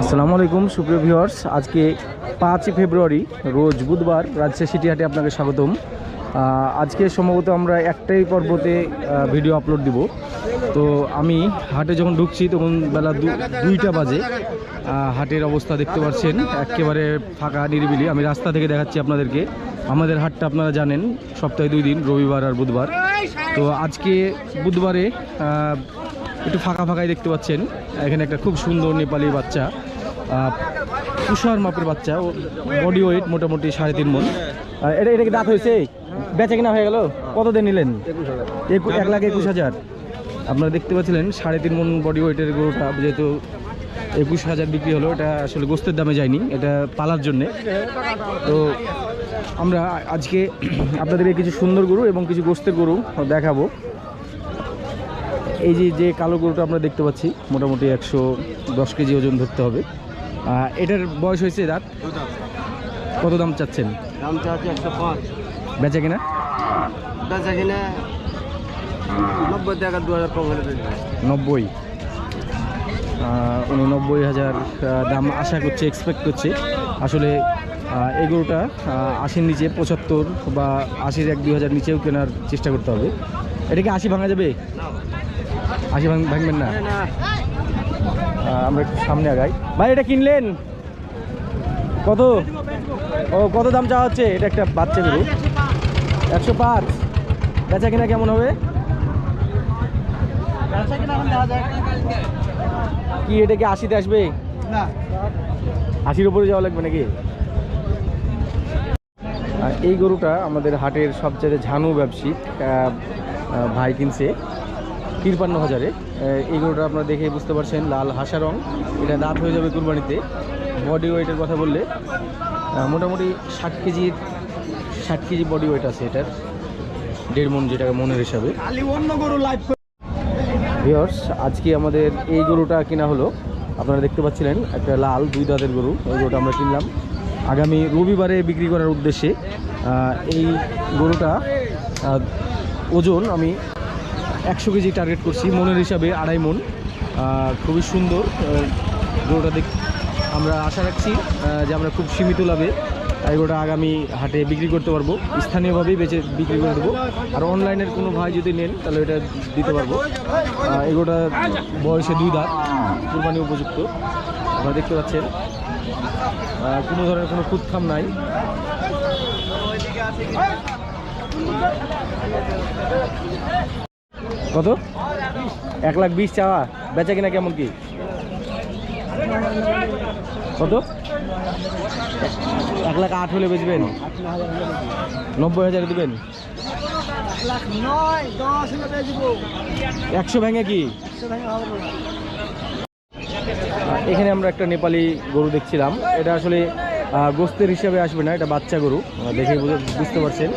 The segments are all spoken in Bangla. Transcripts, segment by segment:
আসসালামু আলাইকুম, সুপ্রিয় ভিউয়ার্স। আজকে পাঁচই ফেব্রুয়ারি, রোজ বুধবার রাজশাহী সিটি হাটে আপনাকে স্বাগতম। আজকে সম্ভবত আমরা একটাই পর্বতে ভিডিও আপলোড দিব। তো আমি হাটে যখন ঢুকছি, তখন বেলা দুইটা বাজে। হাটের অবস্থা দেখতে পাচ্ছেন, একেবারে ফাঁকা, নিরিবিলি। আমি রাস্তা থেকে দেখাচ্ছি আপনাদেরকে। আমাদের হাটটা আপনারা জানেন, সপ্তাহে দুই দিন, রবিবার আর বুধবার। তো আজকে বুধবারে একটু ফাঁকা ফাঁকাই দেখতে পাচ্ছেন। এখানে একটা খুব সুন্দর নেপালি বাচ্চা তুষার মাপের বাচ্চা বডি ওয়েট মোটামুটি সাড়ে তিন মন। এটা এটা কি দাঁত হয়েছে? বেচা কিনা হয়ে গেল? কত দিয়ে নিলেন? একু- লাখ একুশ হাজার। আপনারা দেখতে পাচ্ছিলেন, সাড়ে তিন মন বডি ওয়েটের গরুটা, যেহেতু একুশ হাজার বিক্রি হলো, এটা আসলে গোস্তের দামে যায়নি, এটা পালার জন্যে। তো আমরা আজকে আপনাদেরকে কিছু সুন্দর গরু এবং কিছু গোস্তের গরু দেখাবো। এই যে যে কালো গরুটা আমরা দেখতে পাচ্ছি মোটামুটি একশো দশ কেজি ওজন ধরতে হবে। এটার বয়স হয়েছে রাত কত দাম চাচ্ছেন? দাম চাচ্ছে একশো পাঁচ। বেচা কিনা? বেচা কিনে নব্বই টাকা দু হাজার কম নব্বই। আহ, উনি হাজার দাম আশা করছে এক্সপেক্ট করছে। আসলে এই গরুটা আশির নিচে পঁচাত্তর বা আশির এক দুই হাজার নিচেও কেনার চেষ্টা করতে হবে। এটা কি আশি ভাঙা যাবে? ভাঙ ভাঙবেন না। আমরা একটু সামনে আগাই। ভাই এটা কিনলেন? কত? ও কত দাম চাওয়া হচ্ছে? এটা একটা বাচ্চা গরু। একশো পাঁচ। বেচা কিনা কেমন হবে? কি এটা কি আশিতে আসবে? আশির উপরে যাওয়া লাগবে নাকি? এই গরুটা আমাদের হাটের সবচেয়ে ঝানু ব্যবসায়িক আহ, ভাই কিনছে। তিরপান্ন হাজারে। এই গরুটা আপনারা দেখে বুঝতে পারছেন, লাল হাসা রং। এটা দাঁত হয়ে যাবে কুরবানিতে। বডি ওয়েটের কথা বললে মোটামুটি ষাট কেজির ষাট কেজি বডি ওয়েট আছে এটার। দেড় মন যেটা মনের হিসাবে। ভিওর্স আজকে আমাদের এই গরুটা কিনা হলো। আপনারা দেখতে পাচ্ছিলেন, একটা লাল দুই দাঁতের গরু। এই গরুটা আমরা কিনলাম। আগামী রবিবারে বিক্রি করার উদ্দেশ্যে এই গরুটা ওজন আমি একশো কেজি টার্গেট করছি, মনের হিসাবে আড়াই মন। খুবই সুন্দর। গরুটা দেখ আমরা আশা রাখছি যে আমরা খুব সীমিত লাভে গরুটা আগামী হাটে বিক্রি করতে পারব। স্থানীয়ভাবেই বেচে বিক্রি করে দেবো। আর অনলাইনের কোনো ভাই যদি নেন, তাহলে এটা দিতে পারব। গরুটা বয়সে দুই দাঁত, কুরবানি উপযুক্ত। আপনারা দেখতে পাচ্ছেন। কোনো ধরনের কোনো খুদখাম নাই। কত? এক লাখ বিশ চাওয়া। বেচা কিনা কেমন কি? কত? এক লাখ আট হলে বেচবেন। নব্বই হাজারে দেবেন। একশো ভেঙে কি? এখানে আমরা একটা নেপালি গরু দেখছিলাম। এটা আসলে গোস্তের হিসাবে আসবে না, এটা বাচ্চা গরু। দেখে বুঝে- বুঝতে পারছেন।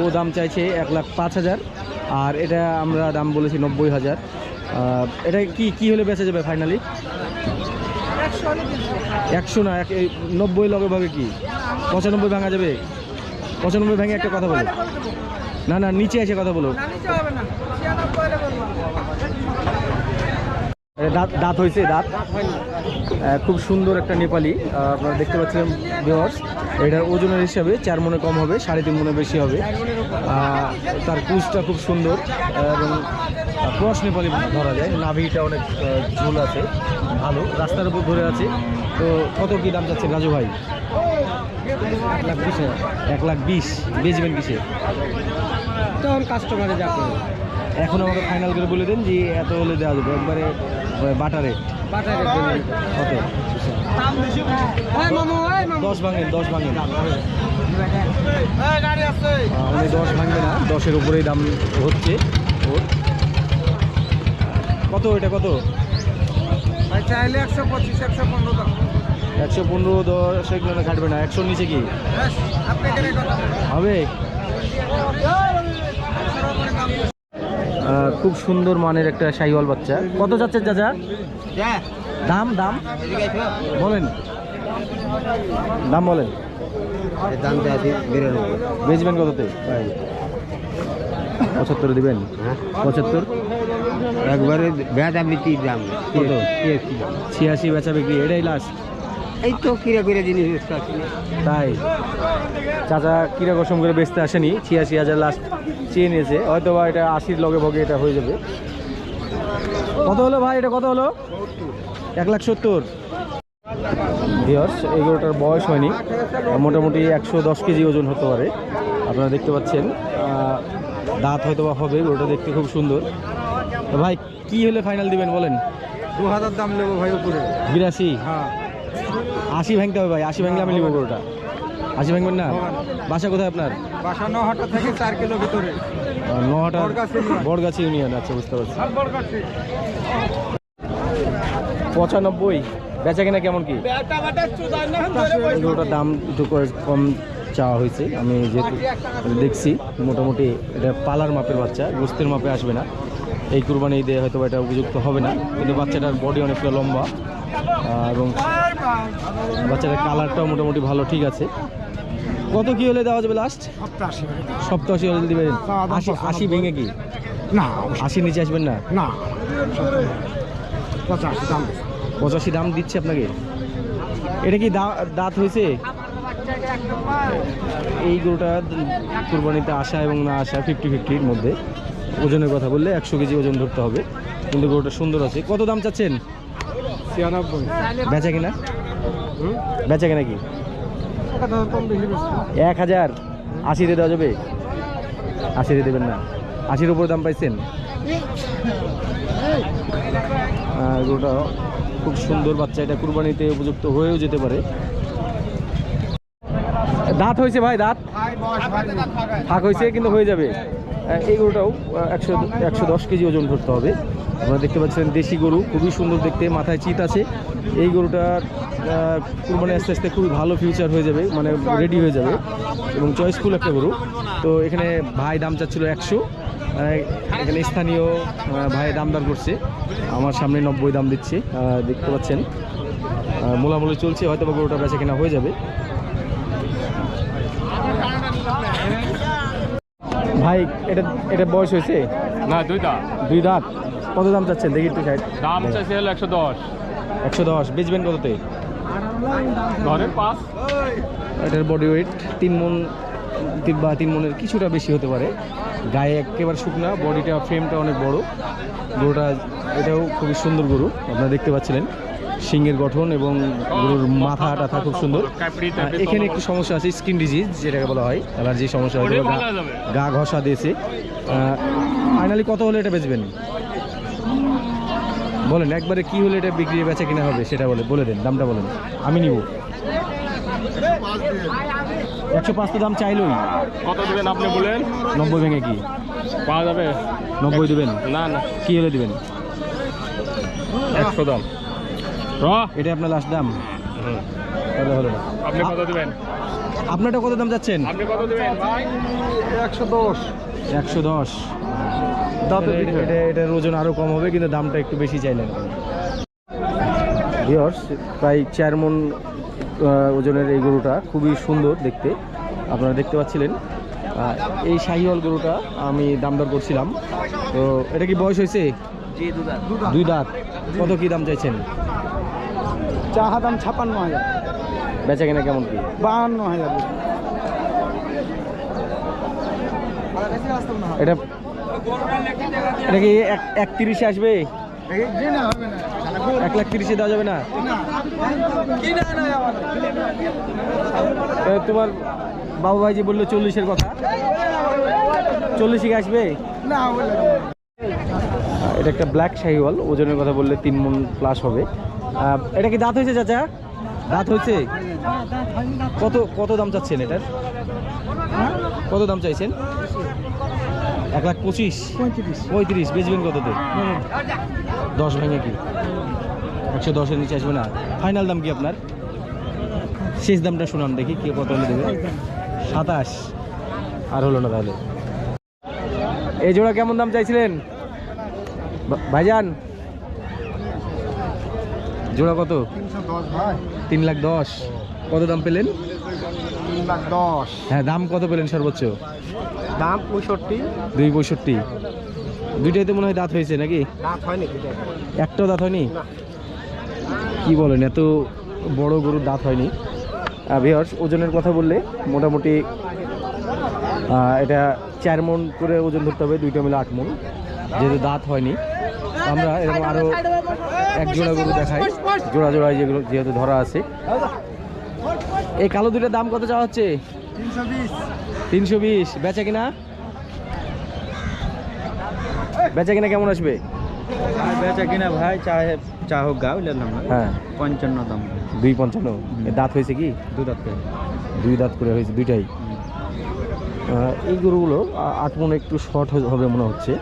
ও দাম চাইছে এক লাখ পাঁচ হাজার। আর এটা আমরা দাম বলেছি নব্বই হাজার। এটা কি কি হলে বেঁচে যাবে ফাইনালি একশো না নব্বই লগে ভাবে কি? পঁচানব্বই ভাঙা যাবে? পঁচানব্বই ভাঙে একটা কথা বলো। না না, নিচে এসে কথা বলো। দাঁত দাঁত হয়েছে দাঁত। খুব সুন্দর একটা নেপালি। আপনারা দেখতে পাচ্ছেন ভিওয়ার্স এটার ওজনের হিসাবে চার মনে কম হবে, সাড়ে তিন মনে বেশি হবে। তার কুচটা খুব সুন্দর এবং ক্রস নেপালি ধরা যায়। নাভিটা অনেক ঝোল আছে, ভালো, রাস্তার উপর ধরে আছে। তো কত কী দাম যাচ্ছে রাজু ভাই? এক লাখ বিশ। এক লাখ বিশ বেচবেন কিসে? কাস্টমারে যা এখন আমাকে ফাইনাল করে বলে দেন যে এত হলে দেওয়া যাবে। একবারে বাটারে। কত? দশ ভাঙেন দশ ভাঙেন। উনি দশ ভাঙবে না দশের উপরেই দাম হচ্ছে ওর। কত এটা কত? চাইলে একশো পঁচিশ একশো পনেরো দাম। একশো পনেরো দশ এগুলো কাটবে না। একশোর নিচে কি? হবে? খুব সুন্দর মানের একটা শাহিওয়াল বাচ্চা। কত যাচ্ছে চাচা? যা দাম দাম? বলেন। দাম বলেন। দাম বেচবেন কততে? পঁচাত্তর দিবেন? পঁচাত্তর? একবারে বেদা বৃত্তির দাম। কত? ছিয়াশি বেচা বিক্রি এটাই লাস্ট এই তো কিরা কিরা জিনিস বেচতে আসি। না। তাই? চাচা কিরা কসম করে বেচতে আসেনি ছিয়াশি হাজার লাস্ট চেয়ে নিয়েছে। হয়তো বা এটা আশির লগে ভগে এটা হয়ে যাবে। কত হলো ভাই এটা কত হলো? এক লাখ সত্তর। ভিওর্স এগুলোটার বয়স হয়নি। মোটামুটি একশো দশ কেজি ওজন হতে পারে। আপনারা দেখতে পাচ্ছেন দাঁত হয়তো বা হবে ওটা দেখতে খুব সুন্দর। ভাই কি হলে ফাইনাল দিবেন বলেন? দু হাজার দাম নেব ভাই উপরে। বিরাশি? হ্যাঁ। আশি ভাঙতে হবে ভাই আশি ভাঙলে আমি নিবো গরুটা। আশি ভাঙবেন না? বাসা কোথায় আপনার? বাসা নহাটা থেকে চার কিলো ভিতরে। নোহাটা বড়গাছি ইউনিয়ন। আচ্ছা বুঝতে পারছি। পঁচানব্বই বেচা কিনা কেমন কি? এগুলোটার দাম একটু করে- কম চাওয়া হয়েছে। আমি যেহেতু দেখছি মোটামুটি এটা পালার মাপের বাচ্চা গোস্তের মাপে আসবে না। এই কুরবানি ঈদে হয়তো এটা উপযুক্ত হবে না। কিন্তু বাচ্চাটার বডি অনেকটা লম্বা। এবং কালারটাও মোটামুটি ভালো ঠিক আছে। কত কি হলে দেওয়া যাবে লাস্ট সপ্তাহ সপ্তাশি হলে দিবেন আশি আশি ভেঙে কি? না। আশির নিচে আসবেন না? না। পঁচাশি দাম। পঁচাশি দাম দিচ্ছে আপনাকে? এটা কি দাঁত হয়েছে? এই গরুটা কুরবানিতে আসা এবং না আসা ফিফটি ফিফটির মধ্যে। ওজনের কথা বললে একশো কেজি ওজন ধরতে হবে। কিন্তু গরুটা সুন্দর আছে। কত দাম চাচ্ছেন? ছিয়ানব্বই। বেচা কিনা? বেচা কিনা কি? এক হাজার আশিতে দেওয়া যাবে? আশিতে দেবেন না। আশির উপর দাম পাইছেন? গরুটা খুব সুন্দর বাচ্চা। এটা কুরবানিতে উপযুক্ত হয়েও যেতে পারে। দাঁত হয়েছে ভাই দাঁত? ফাঁক হয়েছে কিন্তু হয়ে যাবে। এই গরুটাও একশো একশো দশ কেজি ওজন ধরতে হবে। আপনারা দেখতে পাচ্ছেন দেশি গরু খুবই সুন্দর দেখতে মাথায় চিত আছে। এই গরুটার কুরবানি আস্তে আস্তে খুবই ভালো ফিউচার হয়ে যাবে মানে রেডি হয়ে যাবে এবং চয়েসফুল একটা গরু। তো এখানে ভাই দাম চাচ্ছিল একশো এখানে স্থানীয় ভাই দাম দর করছে। আমার সামনে নব্বই দাম দিচ্ছে দেখতে পাচ্ছেন। মোলামুলি চলছে হয়তো বা গরুটা বেচা কেনা হয়ে যাবে। ভাই এটা এটা বয়স হয়েছে? না দুইটা। দুই দাঁত? কত দাম চাচ্ছেন? দেখি একটু সাইড দাম চাইছে হলো একশো দশ। একশো দশ। বেচবেন কততে? ধরেন পাঁচ। এটার বডি ওয়েট তিন মন বা তিন মনের কিছুটা বেশি হতে পারে। গায়ে একেবারে শুকনা বডিটা ফ্রেমটা অনেক বড়। গরুটা এটাও খুবই সুন্দর গরু আপনারা দেখতে পাচ্ছিলেন। শিংয়ের গঠন এবং গরুর মাথা টাথা খুব সুন্দর। এখানে একটু সমস্যা আছে স্কিন ডিজিজ যেটাকে বলা হয়। অ্যালার্জি সমস্যা হয়তো গা ঘষা দিয়েছে। ফাইনালি কত হলে এটা বেচবেন? বলেন একবারে কি হলে এটা বিক্রি বেচা কিনা হবে সেটা বলে বলে দেন দামটা বলেন আমি নিব। একশো পাঁচ তো দাম চাইলই। কত দেবেন আপনি বলেন? নব্বই ভেঙে কি? পাওয়া যাবে? নব্বই দেবেন? না না। কি হলে দেবেন? একশো দাম। র? এটা আপনার লাস্ট দাম। কত হলো। না আপনি কত দেবেন? আপনারটা কত দাম যাচ্ছেন? আপনি কত দেবেন? ভাই একশো দশ। একশো দশ। এটা- দিতে। এটা এটার ওজন আরও কম হবে কিন্তু দামটা একটু বেশি চাইলেন। ভিওর্স প্রায় চার মন ওজনের এই গরুটা খুবই সুন্দর দেখতে। আপনারা দেখতে পাচ্ছিলেন। এই শাহিওয়াল গরুটা আমি দাম দর করছিলাম। তো এটা কি বয়স হয়েছে? দুই দাঁত। কত কি দাম চাইছেন? চাহা দাম ছাপান্ন হাজার। বেচা কেনা কেমন কি? বাহান্ন হাজার। এটা এটা কি এক একত্রিশে আসবে? এক লাখ তিরিশে দেওয়া যাবে না? তোমার বাবু ভাই যে বলল চল্লিশের কথা। চল্লিশে আসবে? এটা একটা ব্ল্যাক শাহিওয়াল, ওজনের কথা বললে তিন মন প্লাস হবে। এটা কি দাঁত হয়েছে চাচা? দাঁত হয়েছে? কত কত দাম চাচ্ছেন এটার? কত দাম চাইছেন? এক লাখ পঁচিশ? পঁয়ত্রিশ। বেচবেন কততে দশ ভেঙে কি? একশো দশের নিচে আসবে না। ফাইনাল দাম কি আপনার? শেষ দামটা শুনান দেখি কে কত হলে দেবে? সাতাশ। আর হলো না তাহলে। এই জোড়া কেমন দাম চাইছিলেন? ভাইজান? জোড়া কত? তিন লাখ দশ। কত দাম পেলেন? তিন লাখ দশ। হ্যাঁ দাম কত পেলেন সর্বোচ্চ? দাম পঁয়ষট্টি। দুই পঁয়ষট্টি। দুইটাই তো মনে হয় দাঁত হয়েছে নাকি? দাঁত হয়নি একটাও দাঁত হয়নি? কি বলেন এত বড় গরুর দাঁত হয়নি। ভিওর্স ওজনের কথা বললে মোটামুটি এটা চার মন করে ওজন ধরতে হবে দুইটা মিলে আট মন। যেহেতু দাঁত হয়নি আমরা এরকম আরও এক জোড়া গরু দেখাই। জোড়া জোড়ায় যেগুলো যেহেতু ধরা আছে। এই কালো দুইটার দাম কত চাওয়া হচ্ছে? তিনশো বিশ। বেচা কিনা? বেচা কিনা কেমন আসবে? বেচা কিনা ভাই চাহে চা হোক গা বুঝলেন না। হ্যাঁ। পঞ্চান্ন দাম। দুই পঞ্চান্ন। দাঁত হয়েছে কি? দু দাঁত করে। দুই দাঁত করে হয়েছে দুইটাই। এই গরুগুলো আট মনে একটু শর্ট হবে মনে হচ্ছে।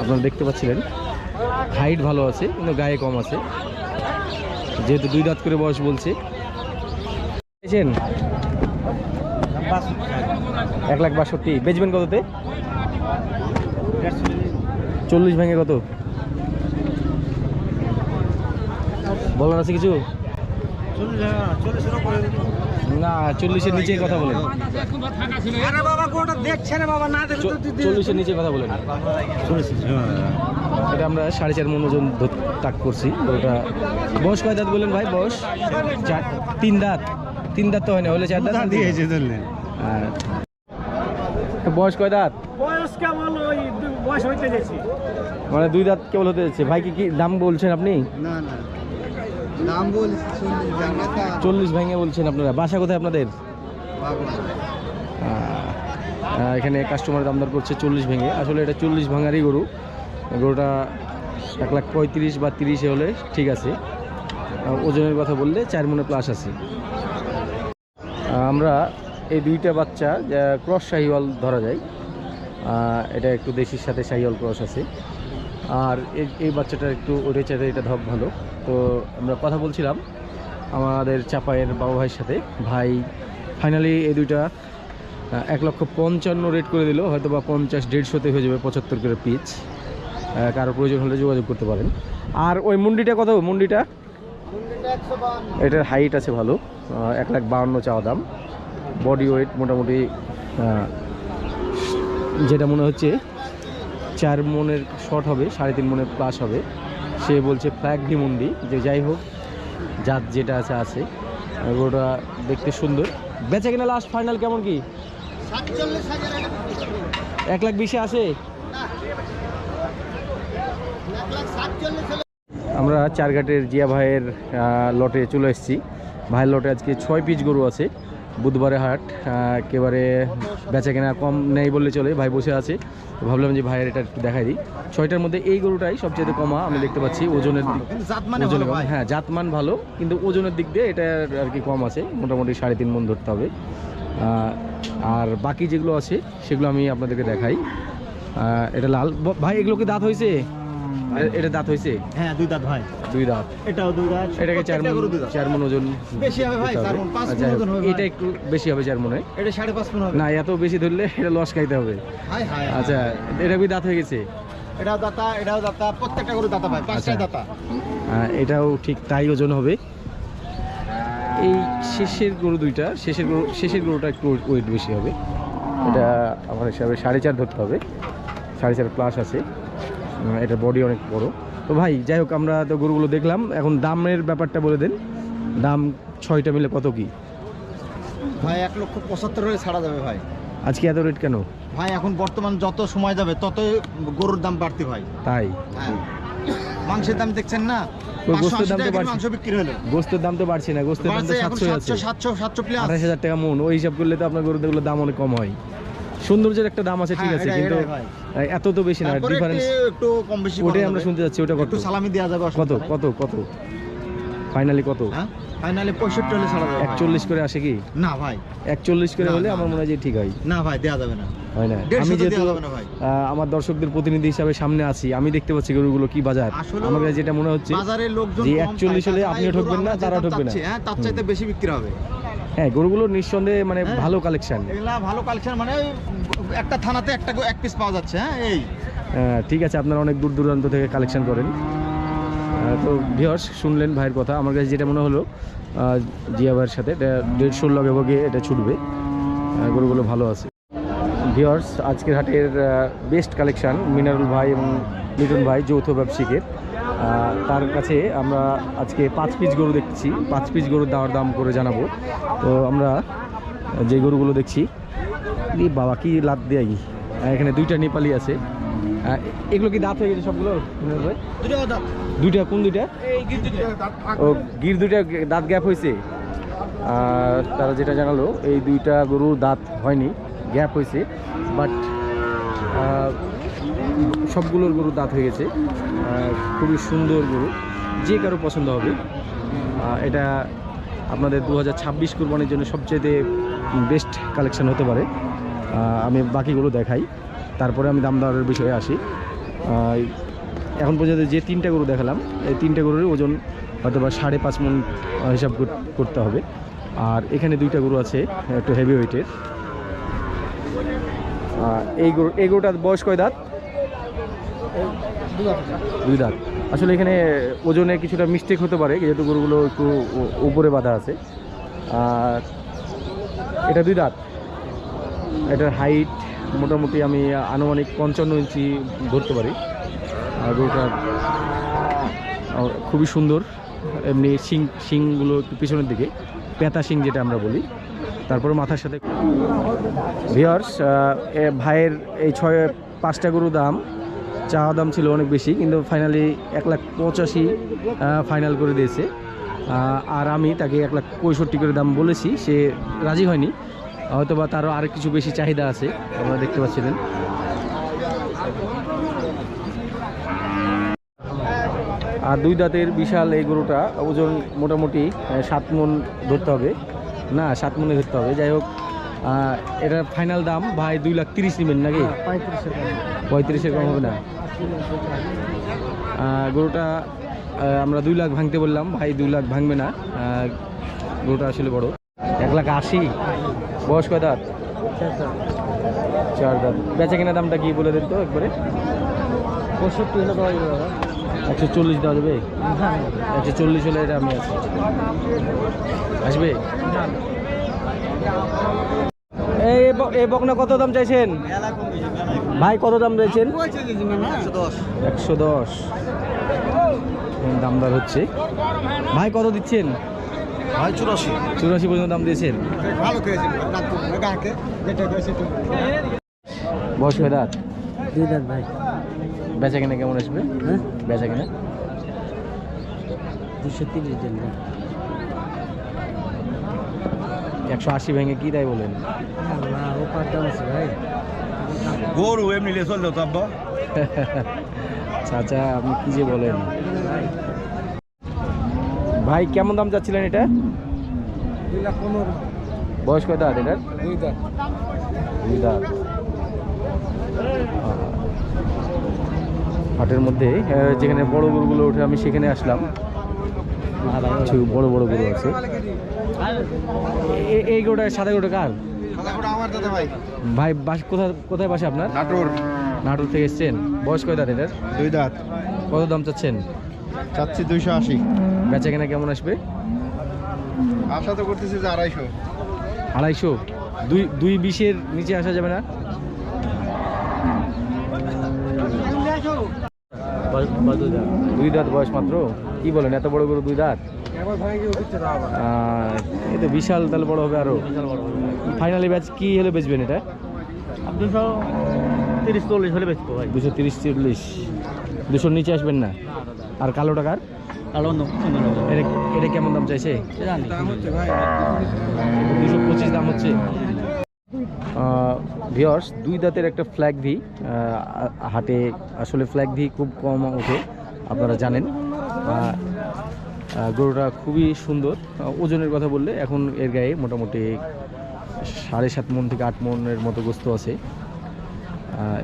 আপনারা দেখতে পাচ্ছিলেন হাইট ভালো আছে কিন্তু গায়ে কম আছে। যেহেতু দুই দাঁত করে বয়স বলছে পেয়েছেন? এক লাখ বাষট্টি। বেচবেন কততে? চল্লিশ ভেঙে কত? বলার আছে কিছু? না চল্লিশের নিচে কথা বলেন। চল্লিশের নিচে কথা বলেন। এটা আমরা সাড়ে চার মন ওজন ধর- তাক করছি। ওটা বয়স কয় দাঁত বলেন ভাই? বয়স? চার তিন দাঁত। তিন দাঁত তো হয় না হলে চার দাঁত দিয়েছে ধরলেন হ্যাঁ। বয়স কয় দাঁত? বয়স কেমন ওই বয়স হইতে গেছি। মানে দুই দাঁত কেবল হতে যাচ্ছে। ভাই কি কি দাম বলছেন আপনি? না না। দাম বলছি চল্লিশ ভেঙে বলছেন আপনারা। বাসা কোথায় আপনাদের? এখানে কাস্টমার দাম দর করছে চল্লিশ ভেঙে। আসলে এটা চল্লিশ ভাঙারই গরু। গরুটা এক লাখ পঁয়ত্রিশ বা তিরিশে হলে ঠিক আছে। ওজনের কথা বললে চার মনে প্লাস আছে। আমরা এই দুইটা বাচ্চা ক্রস শাহিওয়াল ধরা যায়। এটা একটু দেশির সাথে শাহিওয়াল ক্রস আছে। আর এই এই বাচ্চাটা একটু ওটার চাইতে এটা ধপ ভালো। তো আমরা কথা বলছিলাম আমাদের চাপায়ের বাবু ভাইয়ের সাথে। ভাই ফাইনালি এই দুইটা এক লক্ষ পঞ্চান্ন রেট করে দিল। হয়তো বা পঞ্চাশ দেড়শোতে হয়ে যাবে পঁচাত্তর করে পিচ কারও প্রয়োজন হলে যোগাযোগ করতে পারেন। আর ওই মুন্ডিটা কত? মুন্ডিটা? এটার হাইট আছে ভালো। এক লাখ বাউন্ন চাওয়া দাম। বডি ওয়েট মোটামুটি যেটা মনে হচ্ছে চার মনের শর্ট হবে, সাড়ে তিন মনের প্লাস হবে। সে বলছে ফ্ল্যাগ মুন্ডি যে যাই হোক, জাত যেটা আছে আছে। ওটা দেখতে সুন্দর। বেচে কিনা লাস্ট ফাইনাল কেমন কি? এক লাখ বিশে আছে? আমরা চারঘাটের জিয়া ভাইয়ের লটে চলে এসেছি। ভাইয়ের লটে আজকে ছয় পিস গরু আছে বুধবারে হাট একেবারে বেচা কেনা কম নেই বললে চলে ভাই বসে আছে। ভাবলাম যে ভাইয়ের এটা একটু দেখাই দিই। ছয়টার মধ্যে এই গরুটাই সবচেয়ে কমা আমি দেখতে পাচ্ছি ওজনের দিক মানে হ্যাঁ জাতমান ভালো কিন্তু ওজনের দিক দিয়ে এটা আর কি কম আছে মোটামুটি সাড়ে তিন মন ধরতে হবে। আর বাকি যেগুলো আছে সেগুলো আমি আপনাদেরকে দেখাই। এটা লাল। ভাই এগুলো কি দাঁত হয়েছে? এটা দাঁত হয়েছে? হ্যাঁ দুই দাঁত ভাই। দুই দাঁত। এটাও দুই দাঁত। এটাকে চার মন চার মন ওজন বেশি হবে ভাই, চার মণ, পাঁচ যাই হোক, ওজন হবে এটা একটু বেশি হবে চার মনে এটা সাড়ে পাঁচ মন হবে। না এত বেশি ধরলে এটা লস খাইতে হবে। হাই হাই আচ্ছা এটা কি দাঁত হয়ে গেছে? এটাও দাতা এটাও দাতা প্রত্যেকটা গরু দাতা ভাই পাঁচটাই আচ্ছা। দাতা। এটাও ঠিক তাই ওজন হবে। এই শেষের গরু দুইটা শেষের গরু শেষের গরুটা একটু ওয়েট বেশি হবে। এটা আমার হিসাবে সাড়ে চার ধরতে হবে। সাড়ে চার প্লাস আছে। উম, এটার বডি অনেক বড়। তো ভাই যাই হোক আমরা তো গরুগুলো দেখলাম। এখন দামের ব্যাপারটা বলে দেন। দাম ছয়টা মিলে কত কি? ভাই এক লক্ষ পঁচাত্তর হলে ছাড়া যাবে ভাই। আজকে এত রেট কেন? ভাই এখন বর্তমান যত সময় যাবে তত গরুর দাম বাড়তে ভাই। তাই? হ্যাঁ। মাংসের দাম দেখছেন না? গোস্তের দাম তো বাড়ছে। মাংস বিক্রি হলো। গোস্তের দাম তো বাড়ছে না গোস্তের দাম তো বাড়ছে এখন সাতশোই আছে। সাতশো সাতশো সাতশো প্লাস আঠাশ হাজার টাকা মন ওই হিসাব করলে তো আপনার গরুগুলোর দাম অনেক কম হয়। সৌন্দর্যের একটা দাম আছে ঠিক হ্যাঁ, আছে এটাই, কিন্তু এত তো বেশি না ডিফারেন্স একটু কম বেশি ওটাই আমরা শুনতে যাচ্ছি ওটা কত? সালামি দেওয়া যাবে কত কত কত? ফাইনালি কত? হ্যাঁ? ফাইনালি পঁয়ষট্টি হলে ছাড়া যাবে ভাই। একচল্লিশ করে আসে কি? না ভাই। একচল্লিশ করে হলে আমার মনে হয় যে ঠিক হয়। না ভাই দেওয়া যাবে না। হয় না। আমি তো যেহেতু যাবে না ভাই। আমার দর্শকদের প্রতিনিধি হিসাবে সামনে আছি আমি দেখতে পাচ্ছি গরুগুলো কি বাজার। আমার কাছে যেটা মনে হচ্ছে বাজারে লোকজন যে 41 হলে আপনিও ঠকবেন না, আমরা যে তারাও দাম ঠকবে না। হ্যাঁ তার চাইতে বেশি বিক্রি হবে। হ্যাঁ গরুগুলো নিঃসন্দেহে মানে হ্যাঁ। ভালো কালেকশন ভালো কালেকশন মানে একটা থানাতে একটা এক পিস পাওয়া যাচ্ছে হ্যাঁ এই। ঠিক আছে আপনারা অনেক দূর দূরান্ত থেকে কালেকশন করেন। তো ভিওর্স শুনলেন ভাইয়ের কথা। আমার কাছে যেটা মনে হলো জিয়া ভাইয়ের সাথে, এটা দেড়শো লগে বগে এটা ছুটবে। গরুগুলো ভালো আছে। ভিওর্স আজকের হাটের বেস্ট কালেকশান মিনারুল ভাই এবং মিটন ভাই, যৌথ ব্যবসায়িকের তার কাছে আমরা আজকে পাঁচ পিস গরু দেখছি। পাঁচ পিস গরুর দাওয়ার দাম করে জানাব। তো আমরা যে গরুগুলো দেখছি বাবা, কি লাভ দেয়। এখানে দুইটা নেপালি আছে। এগুলো কি দাঁত হয়ে গেছে সবগুলো? দুইটা কোন দুইটা? ও গির দুইটা দাঁত গ্যাপ হয়েছে। আর তারা যেটা জানালো এই দুইটা গরুর দাঁত হয়নি গ্যাপ হয়েছে বাট সবগুলোর গরু দাঁত হয়ে গেছে। খুবই সুন্দর গরু। যে কারও পছন্দ হবে। এটা আপনাদের দু হাজার ছাব্বিশ কোরবানির জন্য সবচেয়ে বেস্ট কালেকশন হতে পারে। আমি বাকিগুলো দেখাই। তারপরে আমি দাম দরের বিষয়ে আসি। এখন পর্যন্ত যে তিনটা গরু দেখালাম, এই তিনটা গরুর ওজন হয়তো বা সাড়ে পাঁচ মন হিসাব কর- করতে হবে। আর এখানে দুইটা গরু আছে, একটু হেভি ওয়েটের এই গরু এই গরুটার বয়স কয় দাঁত? দুই দাঁত। আসলে এখানে ওজনে কিছুটা মিস্টেক হতে পারে, যেহেতু গরুগুলো একটু উপরে বাঁধা আছে। আর এটা দুই দাঁত। এটার হাইট মোটামুটি আমি আনুমানিক পঞ্চান্ন ইঞ্চি ধরতে পারি। আর গরুটার আহ, খুবই সুন্দর। এমনি শিং শিংগুলো একটু পিছনের দিকে পেতা শিং যেটা আমরা বলি। তারপরে মাথার সাথে ভিওর্স ভাইয়ের এই ছয় পাঁচটা গরু দাম চাওয়া দাম ছিল অনেক বেশি কিন্তু ফাইনালি এক লাখ পঁচাশি ফাইনাল করে দিয়েছে। আর আমি তাকে এক লাখ পঁয়ষট্টি করে দাম বলেছি সে রাজি হয়নি। হয়তো বা তারও আরও কিছু বেশি চাহিদা আছে আপনারা দেখতে পাচ্ছিলেন। আর দুই দাঁতের বিশাল এই গরুটা ওজন মোটামুটি সাত মন ধরতে হবে। না সাত মনে ধরতে হবে। যাই হোক এটার ফাইনাল দাম ভাই দুই লাখ তিরিশ নেবেন নাকি? পঁয়ত্রিশের কম হবে। না। গরুটা আমরা দুই লাখ ভাঙতে বললাম। ভাই দুই লাখ ভাঙবে না। গরুটা আসলে বড়। এক লাখ আশি। বয়স কয় দাঁত? চার দাঁত। বেচা কেনা দামটা কি বলে দেন তো একবারে? পঁয়ষট্টি হলে দেওয়া যাবে একশো চল্লিশ দেওয়া যাবে? একশো চল্লিশ হলে এটা আমি আছি। আসবে? এই বকনা কত দাম চাইছেন? ভাই কত দাম চাইছেন? একশো দশ। দামদার হচ্ছে। ভাই কত দিচ্ছেন? ভাই চুরাশি। চুরাশি পর্যন্ত দাম দিয়েছেন? ভালো বয়স দাঁত? দুই দাঁত ভাই। বেচা কেনা কেমন আসবে? হ্যাঁ? বেচা কেনা? দুশো তিরিশ দিন একশো আশি ভেঙে কি তাই বলেন? ভাই। গরু এমনি লে চলল তো আব্বা। চাচা আপনি কি যে বলেন? ভাই কেমন দাম চাচ্ছিলেন এটা? বয়স কয় দাঁত এটার? দুই দাঁত। হাটের মধ্যে যেখানে বড় গরুগুলো ওঠে আমি সেখানে আসলাম। কিছু বড় বড় গরু আছে। এই গরুটা সাদা গরুটা কার? দাদা ভাই। ভাই বাস কোথায় কোথায় বাসা আপনার? নাটোর। নাটোর থেকে এসছেন। বয়স কয় দাঁত এটার? দুই দাঁত। কত দাম চাচ্ছেন? চাচ্ছি দুইশো আশি। বেচা কেনা কেমন আসবে? আশা তো করতেছি যে আড়াইশো। আড়াইশো? দুই দুই বিশের নিচে আসা যাবে না? দুই দাঁত। বয়স মাত্র? কি বলেন এত বড় গরু দুই দাঁত? এ তো বিশাল তাহলে বড় হবে আরও। ফাইনালি ব্যাচ কি হলে বেচবেন এটা? দুশো তিরিশ চল্লিশ হলে বেচবো ভাই। দুশো তিরিশ চল্লিশ। দুশোর নিচে আসবেন না? আর কালো টাকার কালো এটা এটা কেমন দাম চাইছে? দাম হচ্ছে ভাই। দুশো পঁচিশ দাম হচ্ছে। ভিওর্স দুই দাঁতের একটা ফ্ল্যাগ ভি হাটে আসলে ফ্ল্যাগ ভি খুব কম ওঠে আপনারা জানেন। গরুটা খুবই সুন্দর। ওজনের কথা বললে এখন এর গায়ে মোটামুটি সাড়ে সাত মন থেকে আট মনের মতো গোস্ত আছে।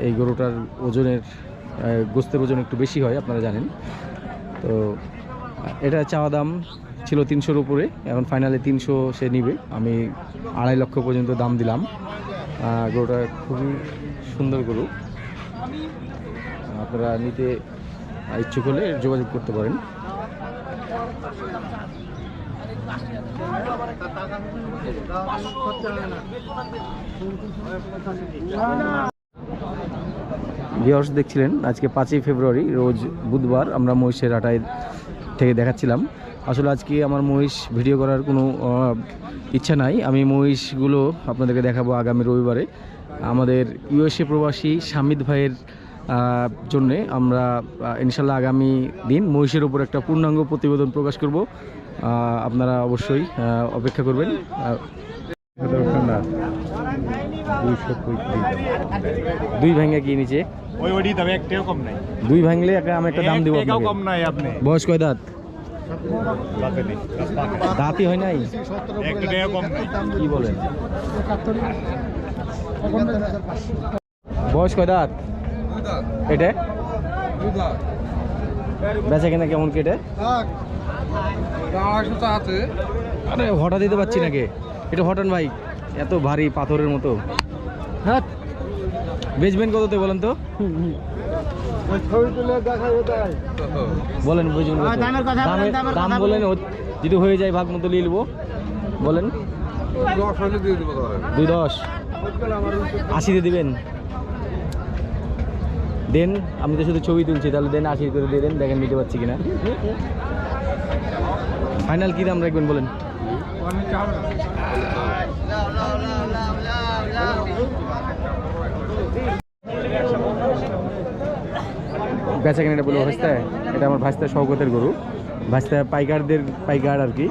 এই গরুটার ওজনের গোস্তের ওজন একটু বেশি হয় আপনারা জানেন। তো এটা চাওয়া দাম ছিল তিনশোর উপরে, এখন ফাইনালে তিনশো সে নিবে। আমি আড়াই লক্ষ পর্যন্ত দাম দিলাম। গরুটা খুবই সুন্দর গরু। আপনারা নিতে ইচ্ছুক হলে যোগাযোগ করতে পারেন। দেখছিলেন, আজকে পাঁচই ফেব্রুয়ারি, রোজ বুধবার আমরা মহিষের আটায় থেকে দেখাচ্ছিলাম। আসলে আজকে আমার মহিষ ভিডিও করার কোনো ইচ্ছা নাই। আমি মহিষগুলো আপনাদেরকে দেখাবো আগামী রবিবারে। আমাদের ইউএসএ প্রবাসী সামিদ ভাইয়ের জন্যে আমরা ইনশাল্লাহ আগামী দিন মহিষের উপর একটা পূর্ণাঙ্গ প্রতিবেদন প্রকাশ করব। আপনারা অবশ্যই অপেক্ষা করবেন। দুই ভেঙে কি নিচে? ওই ওডি তবে একটাও কম নাই দুই ভাঙলে আমি একটা দাম দেবো আপনাকে। কম নাই আপনি। বয়স কয় দাঁত? দাঁতই হয় নাই? একটাও কম নাই। কি বলেন? বয়স কয় দাঁত? এটা? বেচা কেনা কেমন কেটে আরে হঠাৎ দিতে পারছি নাকি? এটা হঠাৎ ভাই এত ভারী পাথরের মতো। হ্যাঁ বেচবেন কততে বলেন তো? বলেন দামের দাম বলেন যদি হয়ে যায় ভাগ মতো নিয়ে নেব। বলেন। দুই দশ। আশিতে দিবেন। দেন আমি তো শুধু ছবি তুলছি তাহলে দেন আশি করে দিয়ে দেন দেখেন নিতে পারছি কিনা। ফাইনাল কি দাম রাখবেন বলেন? বেচা কেনাটা বলব ভাস্তায় এটা আমার ভাস্তা শওকতের গরু। ভাস্তা পাইকারদের পাইকার আর কি।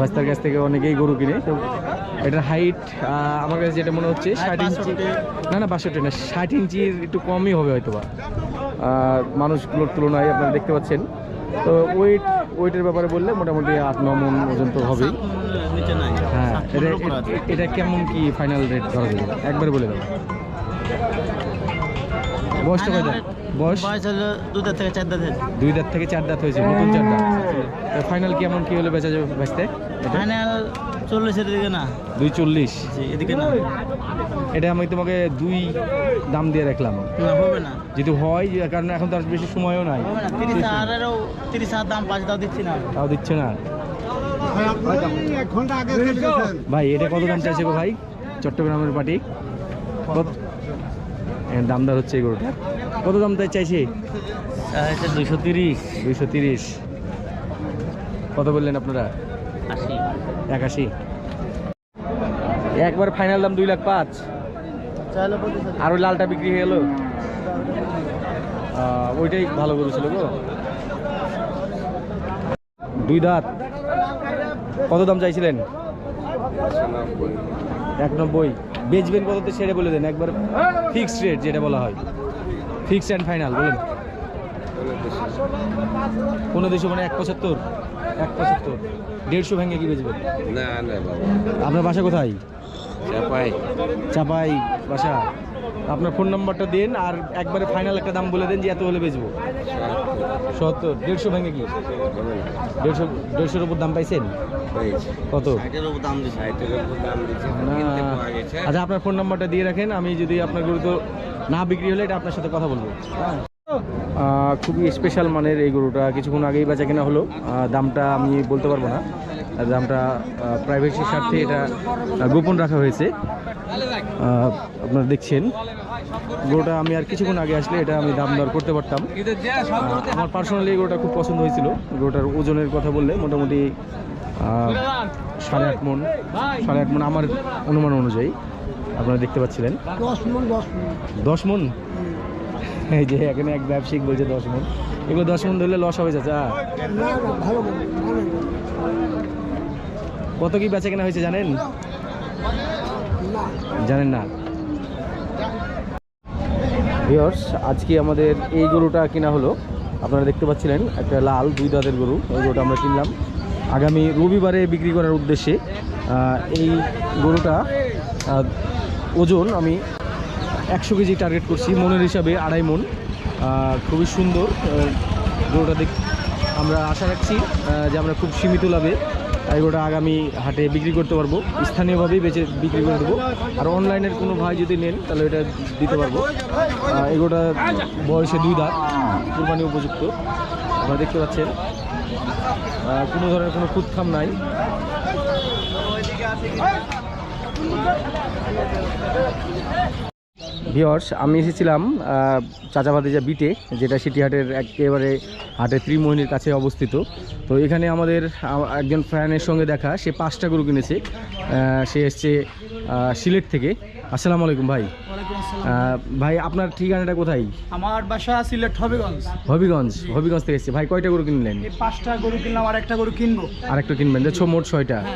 ভাস্তার কাছ থেকে অনেকেই গরু কিনে। তো এটার হাইট আমার কাছে যেটা মনে হচ্ছে ষাট ইঞ্চি। না না বাষট্টি না ষাট ইঞ্চির একটু কমই হবে হয়তো বা মানুষগুলোর তুলনায় আপনারা দেখতে পাচ্ছেন। তো ওয়েট ওয়েটের ব্যাপারে বললে মোটামুটি আট ন মন ওজন তো হবেই। হ্যাঁ এটা এটা কেমন কি ফাইনাল রেট ধরা যাবে? একবার বলে দাও। বয়সটা কয়? বয়স? বয়স হলো দুটা থেকে চার দাঁতের দুই দাঁত থেকে চার দাঁত হয়েছে নতুন চার দাঁত ফাইনাল কেমন কি হলে বেচা যাবে বেচতে? ফাইনাল চল্লিশের দিকে না। দুই চল্লিশ? এদিকে না। এটা আমি তোমাকে দুই দাম দিয়ে রাখলাম। না হবে না। যদি হয় কারণ এখন তো আর বেশি সময়ও নাই। তিরিশ হাজারেরও তিরিশ হাজার দাম পাঁচ দাও দিচ্ছি না। তাও দিচ্ছে না। ভাই এটা কত দাম চাইছে গো ভাই? চট্টগ্রামের পার্টি? এর দামদার হচ্ছে এই গরুটা। কত দাম তাই চাইছে? দুইশো তিরিশ। দুইশো তিরিশ। কত বললেন আপনারা? আশি। একাশি। একবার ফাইনাল দাম দুই লাখ পাঁচ। আর ওই লালটা বিক্রি হয়ে গেল? ওইটাই ভালো করেছিল গো। দুই দাঁত। কত দাম চাইছিলেন? এক নব্বই। বেচবেন কততে সেরে বলে দেন। একবার ফিক্সড রেট যেটা বলা হয়। ফিক্সড অ্যান্ড ফাইনাল বলুন। কোনো দেশে মানে এক পঁচাত্তর? এক পঁচাত্তর। দেড়শো ভেঙে কি বেচবেন না না বাবা। আপনার বাসা কোথায়? চাপাই। চাপাই বাসা। আপনার ফোন নাম্বারটা দিন আর একবারে ফাইনাল একটা দাম বলে দেন যে এত হলে বেচবো। সত্তর। দেড়শো ভেঙে কি? দেড়শো দেড়শোর উপর দাম পাইছেন? কত। আচ্ছা আপনার ফোন নাম্বারটা দিয়ে রাখেন। আমি যদি আপনার গরু তো না বিক্রি হলে এটা আপনার সাথে কথা বলব। খুবই স্পেশাল মানের এই গরুটা কিছুক্ষণ আগেই বেচা কেনা হলো। দামটা আমি বলতে পারব না। দামটা প্রাইভেসির স্বার্থে এটা গোপন রাখা হয়েছে। আপনারা দেখছেন। গরুটা আমি আর কিছুক্ষণ আগে আসলে এটা আমি দাম দর করতে পারতাম। আমার পার্সোনালি গরুটা খুব পছন্দ হয়েছিল। গরুটার ওজনের কথা বললে মোটামুটি সাড়ে আট মন, সাড়ে আট মন আমার অনুমান অনুযায়ী। আপনারা দেখতে পাচ্ছিলেন? দশ মন দশ মন। দশ মন? এই যে এখানে এক ব্যবসায়িক বলছে দশ মন। এগুলো দশ মন ধরলে লস হবে চাচা। কত কি বেচা কেনা হয়েছে জানেন? জানেন না। ভিওর্স আজকে আমাদের এই গরুটা কিনা হলো। আপনারা দেখতে পাচ্ছিলেন একটা লাল দুই দাঁতের গরু। এই গরুটা আমরা কিনলাম। আগামী রবিবারে বিক্রি করার উদ্দেশ্যে এই গরুটা ওজন আমি একশো কেজি টার্গেট করছি, মনের হিসাবে আড়াই মন। খুবই সুন্দর গরুটা দেখ আমরা আশা রাখছি যে আমরা খুব সীমিত লাভে এই গরুটা আগামী হাটে বিক্রি করতে পারব। স্থানীয়ভাবেই বেচে বিক্রি করে দেবো। আর অনলাইনের কোনো ভাই যদি নেন, তাহলে এটা দিতে পারব। গরুটা বয়সে দুই দাঁত, কুরবানি উপযুক্ত। আপনারা দেখতে পাচ্ছেন কোনো ধরনের কোনো খুদখাম নাই। ভিওর্স আমি এসেছিলাম চাচাবাদিজা বিটে যেটা সিটিহাটের একেবারে হাটের ত্রিমোহিনীর কাছে অবস্থিত। তো এখানে আমাদের একজন ফ্যানের সঙ্গে দেখা সে পাঁচটা গরু কিনেছে সে এসছে সিলেট থেকে। আসসালামু আলাইকুম ভাই। ভাই আপনার ঠিকানাটা কোথায়? আমার বাসা সিলেট হবিগঞ্জ। হবিগঞ্জ হবিগঞ্জ থেকে এসছে। ভাই কয়টা গরু কিনলেন? পাঁচটা গরু কিনলাম আর একটা গরু কিনবো। আর একটা কিনবেন যে ছো মোট ছয়টা। আহ,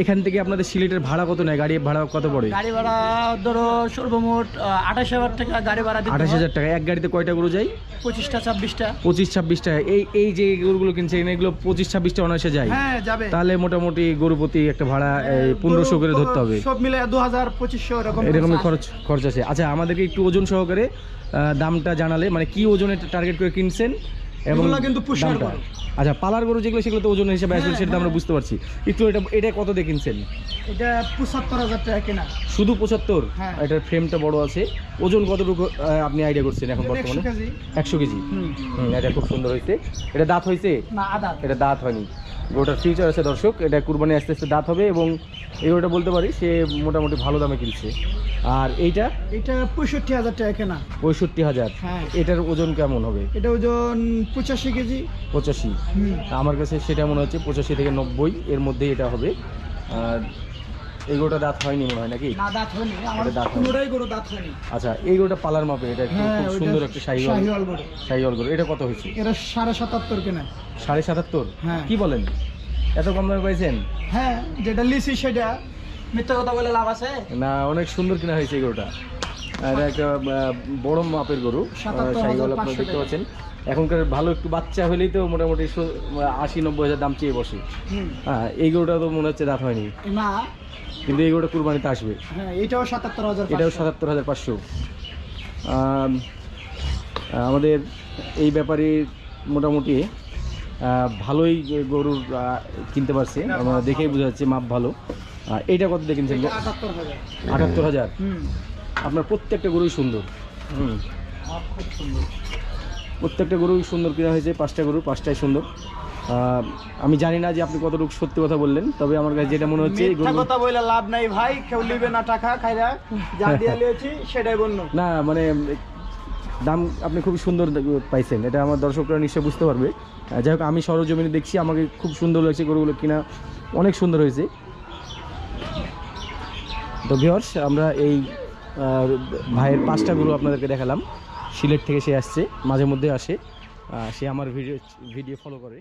এখান থেকে আপনাদের সিলেটের ভাড়া কত নেয়? গাড়ি ভাড়া কত পড়ে? গাড়ি ভাড়া ধরো সর্বমোট আঠাশ হাজার টাকা গাড়ি ভাড়া আঠাশ হাজার টাকা। এক গাড়িতে কয়টা গরু যায়? পঁচিশটা ছাব্বিশটা। পঁচিশ ছাব্বিশটা এই এই যে গরুগুলো কিনছেন এগুলো পঁচিশ ছাব্বিশটা অনায়াসে যায়? হ্যাঁ যাবে। তাহলে মোটামুটি গরু প্রতি একটা ভাড়া পনেরোশো করে ধরতে হবে। সব মিলে দু হাজার পঁচিশশো এরকম এরকমই খরচ খরচ আছে। আচ্ছা আমাদেরকে একটু ওজন সহকারে দামটা জানালে মানে কি ওজনের টার্গেট করে কিনছেন? এবং কিন্তু পুষার গরু। আচ্ছা পালার গরু যেগুলো সেগুলো তো ওজন হিসেবে আসবে হ্যাঁ, সেটা আমরা হ্যাঁ। বুঝতে পারছি। একটু এটা এটা কত দিয়ে কিনছেন? এটা পঁচাত্তর হাজার টাকা কেনা। শুধু পঁচাত্তর? হ্যাঁ। এটার ফ্রেমটা বড় আছে। ওজন কতটুকু আপনি আইডিয়া করছেন এখন বর্তমানে? একশো কেজি। এটা খুব সুন্দর হয়েছে। এটা দাঁত হয়েছে? না এটা দাঁত হয়নি। গরুটার ফিউচার আছে দর্শক এটা কুরবানি আস্তে আস্তে দাঁত হবে এবং এই ওটা বলতে পারি সে মোটামুটি ভালো দামে কিনছে। আর এইটা? এটা পঁয়ষট্টি হাজার টাকা কেনা। পঁয়ষট্টি হাজার। হ্যাঁ। এটার ওজন কেমন হবে? এটা ওজন পঁচাশি কেজি। পঁচাশি। আমার কাছে সেটা মনে হচ্ছে পঁচাশি থেকে নব্বই এর মধ্যেই এটা হবে। আর এই গরুটা দাঁত হয়নি মনে হয় নাকি? না দাঁত হয়নি। আমার দাঁত পুরোটাই গরু দাঁত হয়নি। আচ্ছা এই গরুটা পালার মাপে এটা একটু হ্যাঁ খুব সুন্দর একটা শাহিওয়াল শাহিওয়াল গরু। শাহিওয়াল গরু। এটা কত হয়েছে? এটা সাড়ে সাতাত্তর কেনা। সাড়ে সাতাত্তর? হ্যাঁ। কি বলেন? এত কম দামে পাইছেন? হ্যাঁ যেটা লিসি সেটা। মিথ্যা কথা বলে লাভ আছে? না অনেক সুন্দর কিনা হয়েছে এই গরুটা। এটা একটা বড় মাপের গরু। শাহিওয়াল আপনারা দেখতে পাচ্ছেন। এখনকার ভালো একটু বাচ্চা হলেই তো মোটামুটি আশি নব্বই হাজার দাম চেয়ে বসে। হ্যাঁ এই গরুটা তো মনে হচ্ছে দাঁত হয়নি। না কিন্তু এই গরুটা কুরবানিতে আসবে। হ্যাঁ এটাও সাতাত্তর হাজার এটাও সাতাত্তর হাজার পাঁচশো। আমাদের এই ব্যাপারে মোটামুটি ভালোই গরুর কিনতে পারছে। আমরা দেখেই বোঝা যাচ্ছে মাপ ভালো। এইটা কত দেখেন আটাত্তর হাজার। আপনার প্রত্যেকটা গরুই সুন্দর। হুম। প্রত্যেকটা গরুই সুন্দর কেনা হয়েছে পাঁচটা গরু পাঁচটাই সুন্দর। আমি জানি না যে আপনি কতটুকু সত্যি কথা বললেন তবে আমার কাছে যেটা মনে হচ্ছে কথা বলে লাভ নাই ভাই কেউ লিবে না টাকা খাইরা যা দিয়ে লিয়েছি সেটাই বন্য। না মানে দাম আপনি খুব সুন্দর পাইছেন এটা আমার দর্শকরা নিশ্চয়ই বুঝতে পারবে। যাই হোক আমি সরজমিনে দেখছি আমাকে খুব সুন্দর লাগছে গরুগুলো কিনা অনেক সুন্দর হয়েছে। তো ভিওর্স আমরা এই ভাইয়ের পাঁচটা গরু আপনাদেরকে দেখালাম। সিলেট থেকে সে আসছে মাঝে মধ্যে আসে। সে আমার ভিডিও ভিডিও ফলো করে।